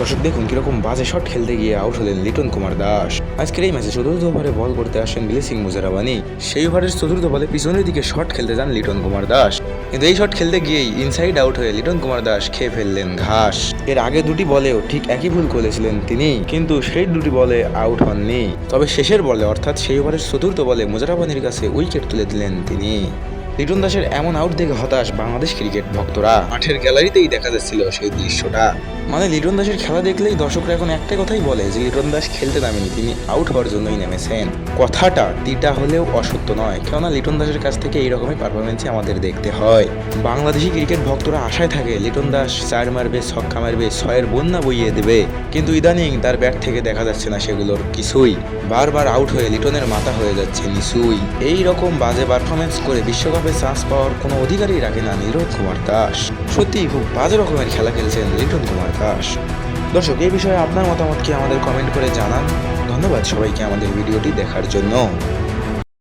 দর্শক, দেখুন কীরকম বাজে শট খেলতে গিয়ে আউট হলেন লিটন কুমার দাস। আজকের এই ম্যাচে চতুর্থ ওভারে বল করতে আসেন ব্লেসিং মুজারাবানি সেই ওভারের চতুর্থ বলে পিছনের দিকে শট খেলতে যান লিটন কুমার দাস। কিন্তু এই শট খেলতে গিয়েই ইনসাইড আউট হয়ে লিটন কুমার দাস খেয়ে ফেললেন ঘাস। এর আগে দুটি বলেও ঠিক একই ভুল করেছিলেন তিনি, কিন্তু সেই দুটি বলে আউট হননি। তবে শেষের বলে, অর্থাৎ সেই ওভারের চতুর্থ বলে মুজারাবানির কাছে উইকেট তুলে দিলেন তিনি। লিটন দাসের এমন আউট দেখে হতাশ বাংলাদেশ ক্রিকেট ভক্তরা। মাঠের গ্যালারিতেই দেখা যাচ্ছিল সেই দৃশ্যটা। মানে লিটন দাসের খেলা দেখলেই দর্শকরা এখন একটাই কথাই বলে যে লিটন দাস খেলতে নামেনি তিনি আউট হওয়ার জন্যই নেমেছেন। কথাটা তিটা হলেও অসত্য নয় কেননা লিটন দাসের কাছ থেকে এইরকমই পারফরমেন্সই আমাদের দেখতে হয়। বাংলাদেশি ক্রিকেট ভক্তরা আশায় থাকে লিটন দাস চার মারবে ছক্কা মারবে ছয়ের বন্যা বইয়ে দেবে। কিন্তু ইদানিং তার ব্যাট থেকে দেখা যাচ্ছে না সেগুলোর কিছুই। বারবার আউট হয়ে লিটনের মাথা হয়ে যাচ্ছে নিচুই এই রকম বাজে পারফরমেন্স করে বিশ্বকাপে চান্স পাওয়ার কোনো অধিকারই রাখে না নিরোধ কুমার দাস। সত্যিই খুব বাজে রকমের খেলা খেলছেন লিটন কুমার দাস। দর্শক, এই বিষয়ে আপনার মতামত কি আমাদের কমেন্ট করে জানান। ধন্যবাদ সবাইকে আমাদের ভিডিওটি দেখার জন্য।